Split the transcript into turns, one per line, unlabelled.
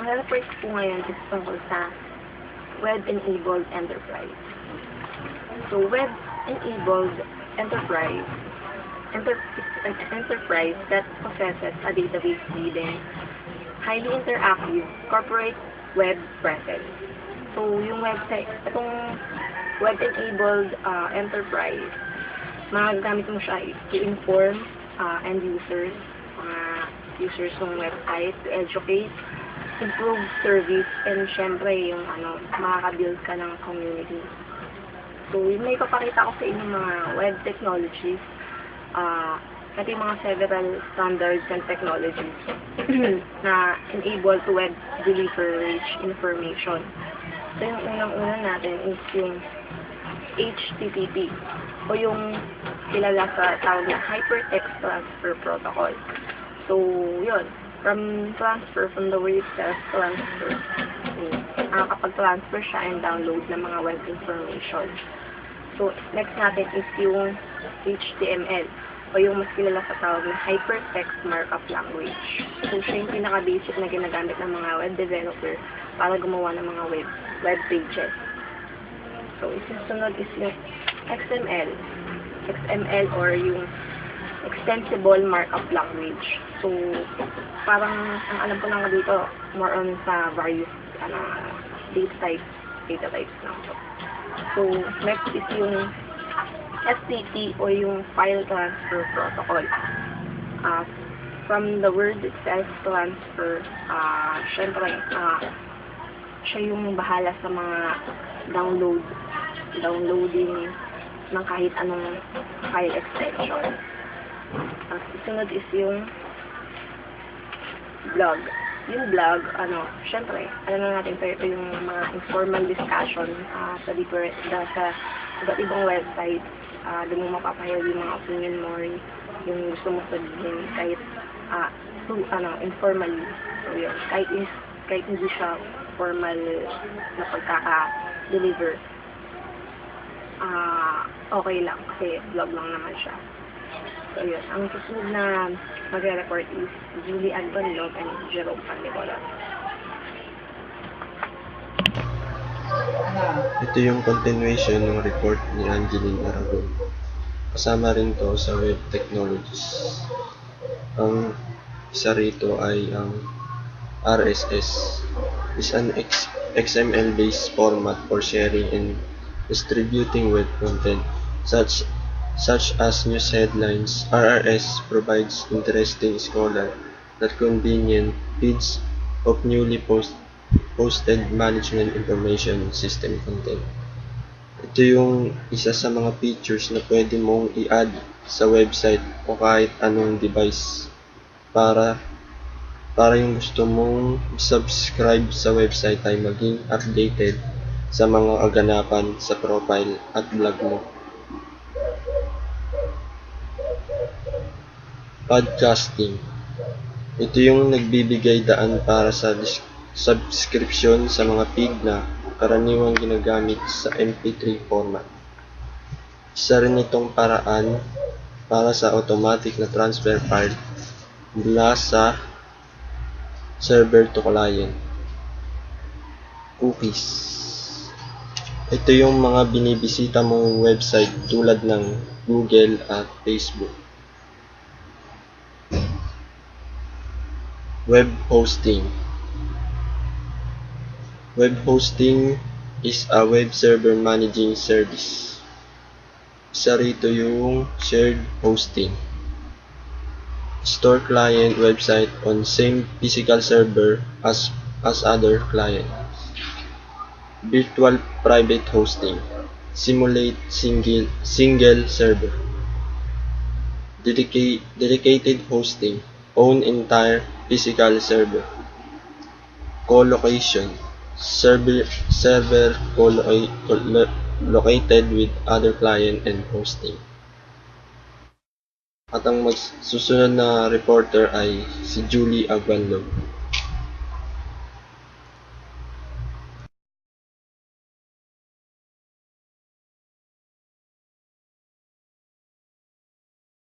ang report po ngayon is tungkol sa web-enabled enterprise. So, web-enabled enterprise enter an enterprise that possesses a database reading highly interactive corporate web presence. So, yung website, itong web-enabled uh, enterprise, magagamit mo siya to inform uh, end users, mga users ng website, to educate, improve service, and syempre yung ano, makaka-build ka ng community. So, yung may papakita ko sa inyo mga web technologies, uh, yung mga several standards and technologies na enable to web deliver rich information. So, yung unang-una natin is yung HTTP o yung kilala sa tawag na Hypertext Transfer Protocol. So, yun. From transfer, from the word itself, transfer. So, nakakapag-transfer siya and download ng mga web information. So, next natin is yung HTML o yung mas kilala sa tawag na Hypertext Markup Language. So, siya yung pinaka-basic na ginagamit ng mga web developer para gumawa ng mga web, web pages. So, isusunod is yung XML. XML or yung Extensible Markup Language. So, parang, ang alam ko lang dito, more on sa various ano, data types, data types lang po. So, next is yung FTP o yung File Transfer Protocol. Uh, from the word itself, transfer, uh, syempre, uh, siya yung bahala sa mga download, downloading ng kahit anong file extension. Ang susunod is yung blog. Yung blog, ano, syempre, alam na natin, ito yung mga informal discussion uh, sa different, da, sa iba't ibang website. Uh, doon mo mapapahayag yung mga opinion mo, yung gusto mo sabihin, kahit, uh, to, ano, informally. So, yun, kahit, is, kahit hindi siya formal na pagkaka-deliver, ah okay lang, kasi vlog lang naman siya. So, yun. Ang susunod na magre-report is Julie Agbanlog and Jerome Pandibola.
Ito yung continuation ng report ni Angeline Aragon. Kasama rin to sa web technologies. Ang isa rito ay ang RSS is an XML-based format for sharing and distributing web content such such as news headlines. RRS provides interesting scholar that convenient feeds of newly post, posted management information system content. Ito yung isa sa mga features na pwede mong i-add sa website o kahit anong device para para yung gusto mong subscribe sa website ay maging updated sa mga aganapan sa profile at blog mo. Podcasting Ito yung nagbibigay daan para sa subscription sa mga feed na karaniwang ginagamit sa MP3 format. Isa rin itong paraan para sa automatic na transfer file mula sa server to client. Cookies. Ito yung mga binibisita mong website tulad ng Google at Facebook. Web hosting. Web hosting is a web server managing service. Isa rito yung shared hosting store client website on same physical server as as other client. Virtual private hosting. Simulate single single server. Dedica- dedicated hosting. Own entire physical server. Co-location. Server server co-located with other client and hosting. At ang magsusunod na reporter ay si Julie Agbanlog.